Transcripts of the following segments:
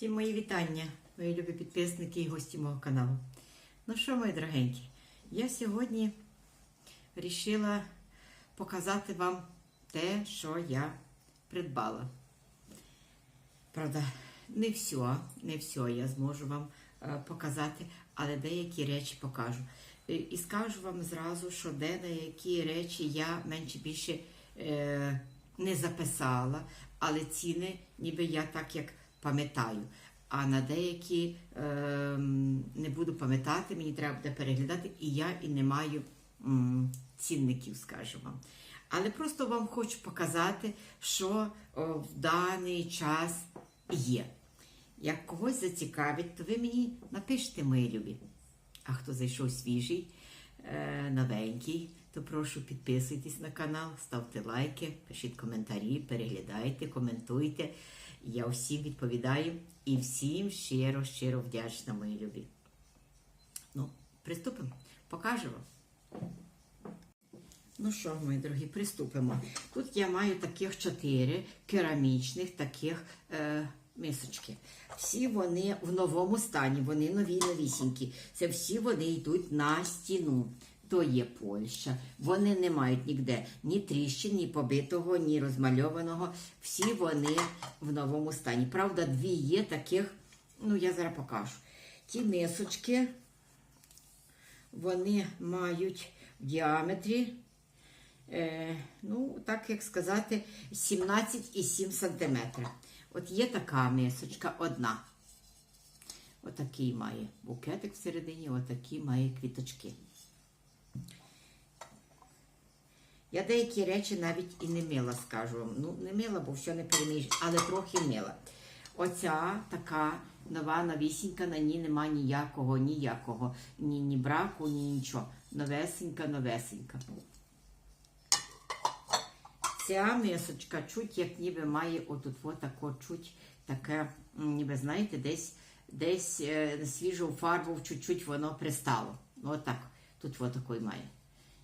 Всім мої вітання, мої любі підписники і гості мого каналу. Ну що, мої дорогенькі, я сьогодні вирішила показати вам те, що я придбала. Правда, не все, не все я зможу вам е, показати, але деякі речі покажу. І, і скажу вам зразу, що де деякі речі я менше більше е, не записала, але ціни ніби я так як пам'ятаю. А на деякі е, не буду пам'ятати, мені треба буде переглядати, і я і не маю м, цінників, скажу вам. Але просто вам хочу показати, що о, в даний час є. Як когось зацікавить, то ви мені напишете, мої любі. А хто зайшов свіжий, е, новенький, то прошу підписуйтесь на канал, ставте лайки, пишіть коментарі, переглядайте, коментуйте. Я всім відповідаю і всім щиро, щиро вдячна, мої любі. Ну, приступимо, покажу вам. Ну що, мої дорогі, приступимо. Тут я маю таких чотири керамічних таких е, мисочки. Всі вони в новому стані, вони нові новісінькі. Це всі вони йдуть на стіну. То є Польща. Вони не мають ніде ні тріщин, ні побитого, ні розмальованого. Всі вони в новому стані. Правда, дві є таких, ну я зараз покажу. Ті мисочки, вони мають в діаметрі е, ну, так як сказати, 17,7 см. От є така мисочка одна. Отакий має букетик всередині, отакі має квіточки. Я деякі речі навіть і не мила, скажу вам. Ну, не мила, бо все не переміж, але трохи мила. Оця така нова новісінька, на ній нема ніякого, ніякого, ні, ні браку, ні нічого. Новесенька, новесенька. Ця мисочка чуть як ніби має отут от тако чуть таке, ніби знаєте, десь десь е, свіжу фарбу чуть-чуть воно пристало. Отак. Тут от такий має.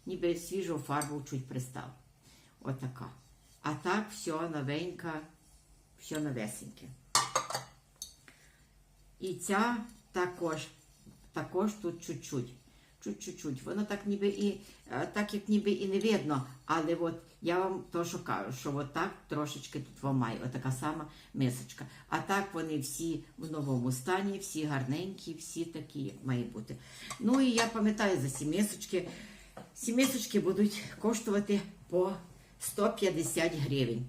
Ніби свіжу фарбу чуть пристало. Отака. А так все новеньке, все новесеньке. І ця також, також тут чуть-чуть. Чуть-чуть. Воно так ніби і е, так як ніби і не видно, але от я вам то що кажу, що от так трошечки тут вам має, отака сама мисочка. А так вони всі в новому стані, всі гарненькі, всі такі, як має бути. Ну і я пам'ятаю за ці мисочки. Ці мисочки будуть коштувати по 150 гривень.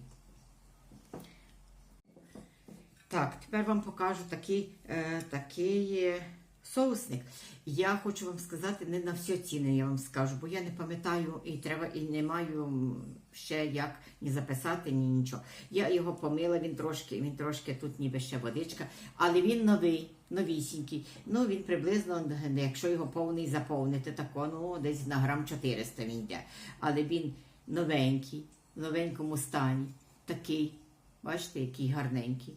Так, тепер вам покажу такий, е, такий е, соусник. Я хочу вам сказати, не на всі ціни я вам скажу, бо я не пам'ятаю і треба, і не маю ще як ні записати, ні нічого. Я його помила, він трошки, він трошки тут ніби ще водичка, але він новий, новісінький. Ну він приблизно, якщо його повний заповнити, тако, ну десь на грам 400 він йде. Але він новенький, в новенькому стані, такий. Бачите, який гарненький.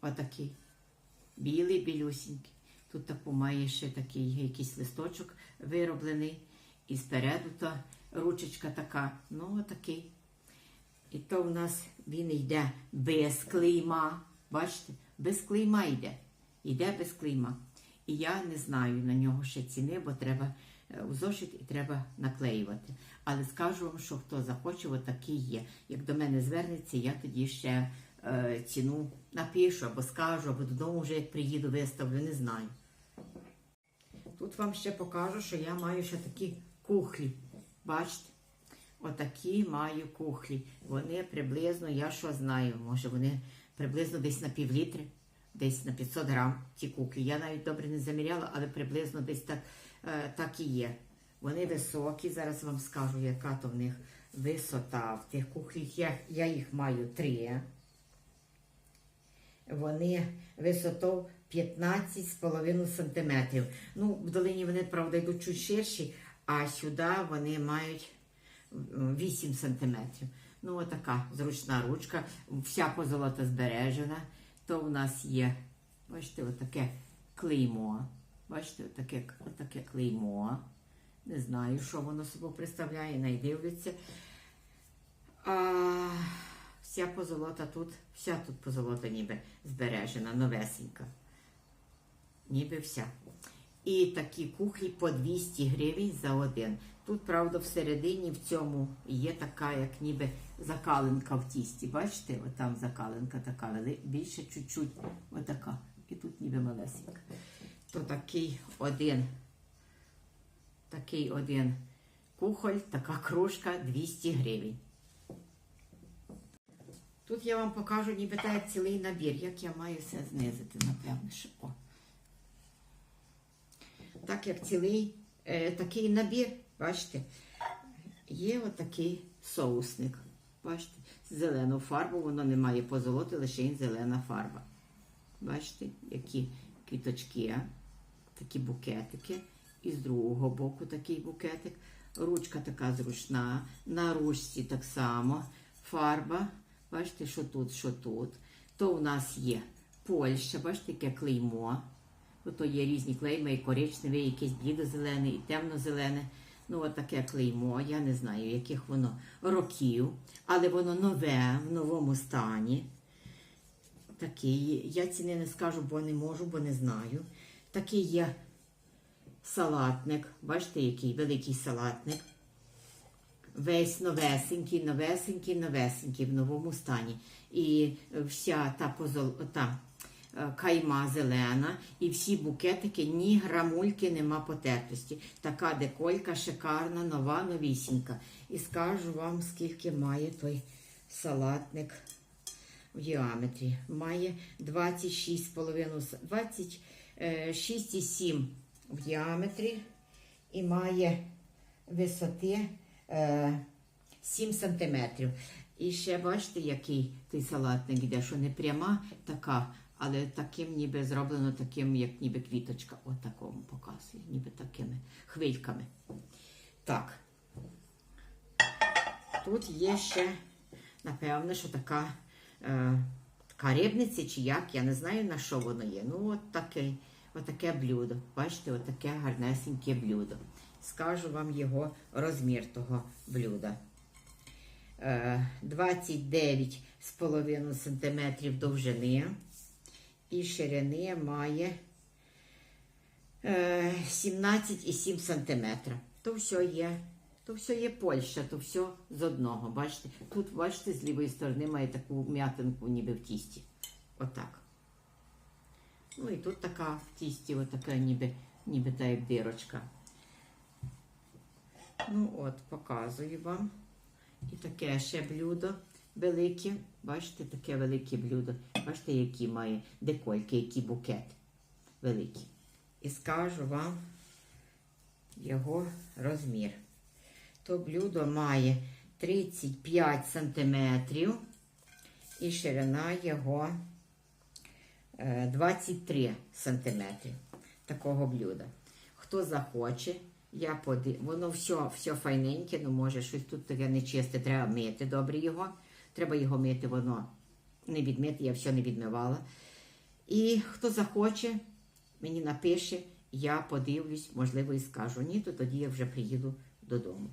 Отакий. Білий, білюсінький. Тут таку має ще такий якийсь листочок вироблений. І спереду та ручечка така. Ну, отакий. І то в нас він йде без клейма. Бачите, без клейма йде. Йде без клейма. І я не знаю на нього ще ціни, бо треба е, у зошит і треба наклеювати. Але скажу вам, що хто захоче, отакий є. Як до мене звернеться, я тоді ще е, ціну напишу або скажу, або додому вже як приїду, виставлю, не знаю. Тут вам ще покажу, що я маю ще такі кухлі. Бачите? Отакі маю кухлі. Вони приблизно, я що знаю, може вони приблизно десь на пів літри, десь на 500 грам ті кухлі. Я навіть добре не заміряла, але приблизно десь так, е, так і є. Вони високі, зараз вам скажу, яка то в них висота. В тих кухлях я, я їх маю три. Вони висотою 15,5 см. Ну, в долині вони, правда, йдуть чуть ширші, а сюди вони мають 8 см. Ну, отака зручна ручка, вся позолота збережена. То в нас є, бачите, отаке клеймо. Бачите, отаке, отаке клеймо. Не знаю, що воно собою представляє, не дивляться. А, вся позолота тут, вся тут позолота ніби збережена, новесенька. Ніби вся. І такі кухлі по 200 гривень за один. Тут, правда, всередині в цьому є така, як ніби закалинка в тісті. Бачите, отам закалинка така, більше чуть-чуть отака. І тут ніби малесенька. То такий один, такий один кухоль, така кружка 200 гривень. Тут я вам покажу ніби так цілий набір, як я маю все знизити, напевно, що. Так як цілий е, такий набір, бачите, є отакий соусник. Бачите, зелену фарбу, воно не має позолоти, лише й зелена фарба. Бачите, які квіточки, такі букетики. І з другого боку такий букетик. Ручка така зручна. На ручці так само фарба. Бачите, що тут, що тут. То у нас є Польща, бачите, яке клеймо. Ото є різні клейми, і коричневий, якийсь блідо-зелений, і темно-зелене. Ну, от таке клеймо, я не знаю, яких воно років, але воно нове, в новому стані. Такий. Я ціни не скажу, бо не можу, бо не знаю. Такий є салатник. Бачите, який великий салатник. Весь новесенький, новесенький, новесенький в новому стані. І вся та позол... е, кайма зелена, і всі букетики, ні грамульки нема потертості. Така деколька шикарна, нова, новісінька. І скажу вам, скільки має той салатник в діаметрі. Має 26,5, 26,7 в діаметрі і має висоти е, 7 сантиметрів. І ще бачите, який той салатник йде, що не пряма така, але таким ніби зроблено таким, як ніби квіточка. От такому показує, ніби такими хвильками. Так. Тут є ще, напевно, що така, е, така рибниця чи як, я не знаю на що воно є. Ну, от таке, от таке блюдо. Бачите, от таке гарнесеньке блюдо. Скажу вам його розмір того блюда. Е, 29,5 см довжини і ширини має е, 17,7 см. То все є. То все є Польща, то все з одного. Бачите? Тут, бачите, з лівої сторони має таку м'ятинку, ніби в тісті. Отак. Ну і тут така в тісті, отака ніби, ніби та як дирочка. Ну от, показую вам. І таке ще блюдо велике. Бачите, таке велике блюдо. Бачите, які має декольки, які букет великий. І скажу вам його розмір. То блюдо має 35 сантиметрів і ширина його е, 23 сантиметри такого блюда. Хто захоче, я поди... воно все, все файненьке, ну може щось тут таке нечисте, треба мити добре його. Треба його мити, воно не відмити, я все не відмивала. І хто захоче, мені напише, я подивлюсь, можливо, і скажу. Ні, то тоді я вже приїду додому.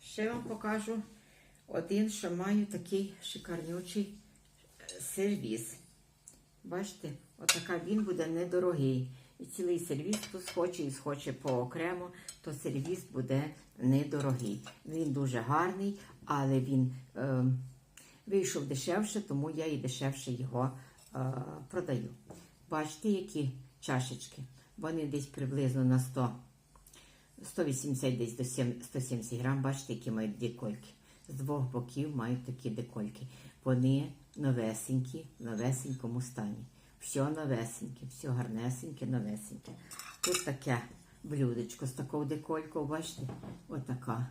Ще вам покажу один, що маю такий шикарнючий е, сервіс. Бачите, отака він буде недорогий. І цілий сервіс, хто схоче і схоче поокремо, то сервіс буде недорогий. Він дуже гарний, але він е, вийшов дешевше, тому я і дешевше його е, продаю. Бачите, які чашечки? Вони десь приблизно на 100, 180 десь до 7, 170 грам. Бачите, які мають декольки. З двох боків мають такі декольки. Вони новесенькі, в новесенькому стані. Все новесеньке, все гарнесеньке, новесеньке. Тут таке блюдечко з такою деколькою, бачите? Отака.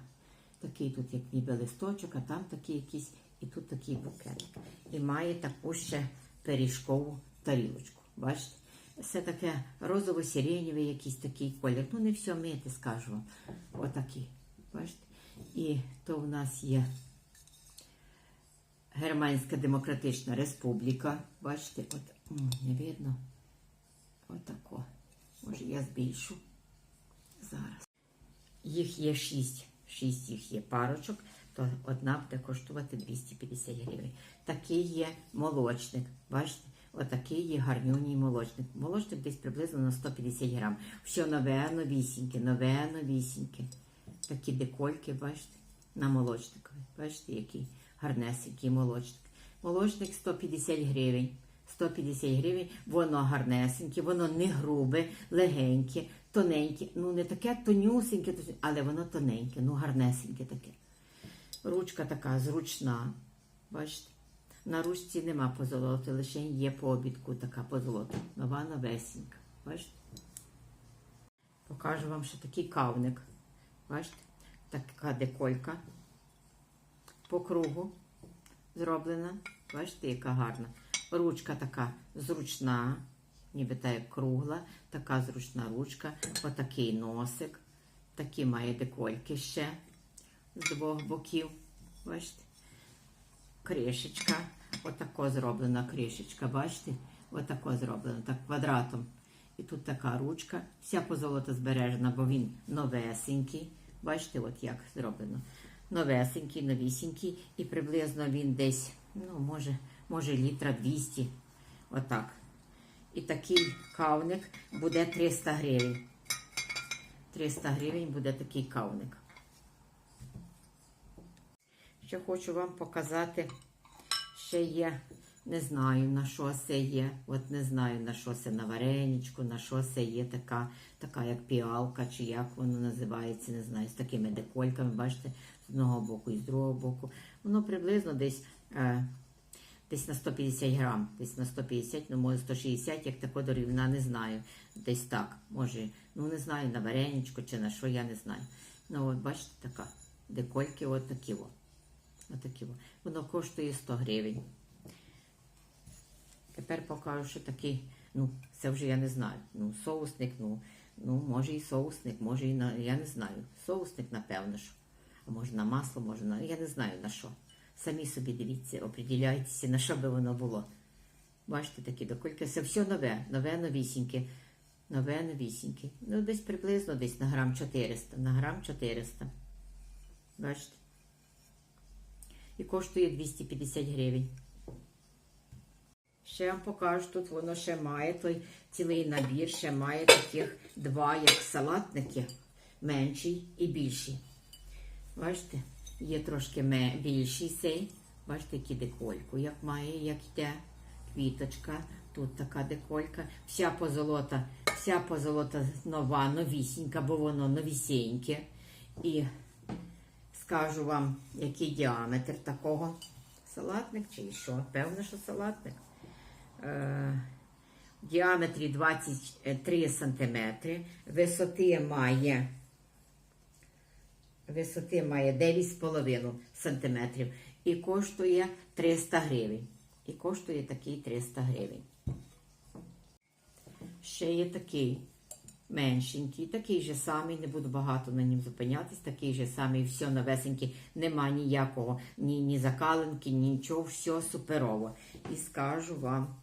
Такий тут, як ніби листочок, а там такий якийсь, і тут такий букетик. І має таку ще пиріжкову тарілочку. Бачите? Все таке розово-сиренєвий якийсь такий колір. Ну, не все мити, скажу вам. Отакий. Бачите? І то в нас є Германська Демократична Республіка. Бачите, от не видно. Отако. Може, я збільшу зараз. Їх є шість. Шість їх є парочок. то одна буде коштувати 250 гривень. Такий є молочник. Бачите? Отакий є гарнюній молочник. Молочник десь приблизно на 150 грам. Все нове, новісіньке, нове, новісіньке. Такі декольки, бачите, на молочникові. Бачите, який гарнесенький молочник. Молочник 150 гривень. 150 гривень, воно гарнесеньке, воно не грубе, легеньке, тоненьке. Ну, не таке тонюсеньке, але воно тоненьке, ну гарнесеньке таке. Ручка така зручна. Бачите? На ручці нема позолоти, лише є по обідку така позолота. Нова новесенька. Бачите? Покажу вам ще такий кавник. Бачите? Така деколька по кругу зроблена. Бачите, яка гарна. Ручка така зручна, ніби та як кругла, така зручна ручка, отакий носик. Такі має декольки ще з двох боків. Бачите? Кришечка. Отако зроблена кришечка, бачите? Отако зроблено, так квадратом. І тут така ручка. Вся позолота збережена, бо він новесенький. Бачите, от як зроблено. Новесенький, новісінький. І приблизно він десь, ну, може, може літра 200. Отак. І такий кавник буде 300 гривень. 300 гривень буде такий кавник. Ще хочу вам показати, ще є, не знаю на що це є. От не знаю на що це на вареничку, на що це є така, така як піалка, чи як воно називається, не знаю, з такими декольками, бачите, з одного боку і з другого боку. Воно приблизно десь. Е, Десь на 150 грам, десь на 150, ну може 160, як тако до рівна, не знаю. Десь так. Може, ну не знаю, на вареничку чи на що, я не знаю. Ну от бачите, така. Декольки от такі. О. Отакі. о. Воно коштує 100 гривень. Тепер покажу, що такий, ну, це вже я не знаю. Ну, соусник, ну, ну, може і соусник, може і на. Я не знаю. Соусник, напевно, що. А може на масло, може на. Я не знаю на що. Самі собі дивіться, оприділяйтеся, на що би воно було. Бачите, такі докольки. Це все нове, нове, новісіньке. Нове, новісіньке. Ну, десь приблизно десь на грам 400. На грам 400. Бачите? І коштує 250 гривень. Ще вам покажу, тут воно ще має той цілий набір, ще має таких два, як салатники, менший і більший. Бачите? Є трошки більший цей. Бачите, які декольку, як має, як йде. Квіточка, тут така деколька. Вся позолота, вся позолота нова, новісінька, бо воно новісіньке. І скажу вам, який діаметр такого. Салатник чи що? Певно, що салатник. Е, діаметрі 23 см. Висоти має висоти має 9,5 см і коштує 300 гривень. І коштує такий 300 гривень. Ще є такий меншенький, такий же самий, не буду багато на ньому зупинятись, такий же самий, все новесенький, нема ніякого, ні, ні закаленки, ні нічого, все суперово. І скажу вам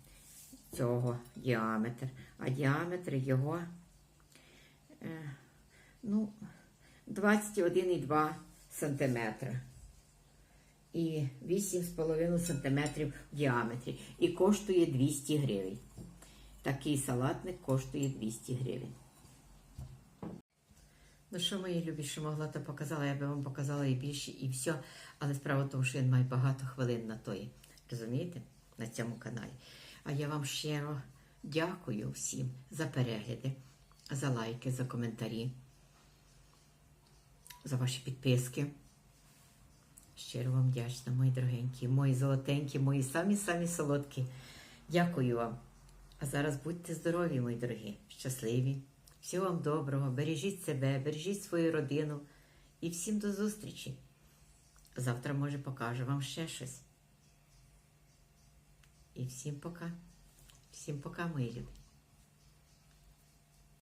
цього діаметр. А діаметр його, е, ну, 21,2 см і 8,5 см в діаметрі. І коштує 200 гривень. Такий салатник коштує 200 гривень. Ну що, мої любі, що могла, то показала, я би вам показала і більше, і все. Але справа в тому, що не маю багато хвилин на тої. Розумієте? На цьому каналі. А я вам щиро дякую всім за перегляди, за лайки, за коментарі за ваші підписки. Щиро вам вдячна, мої дорогенькі, мої золотенькі, мої самі-самі солодкі. Дякую вам. А зараз будьте здорові, мої дорогі, щасливі. Всього вам доброго, бережіть себе, бережіть свою родину і всім до зустрічі. Завтра, може, покажу вам ще щось. І всім пока. Всім пока, мої любі.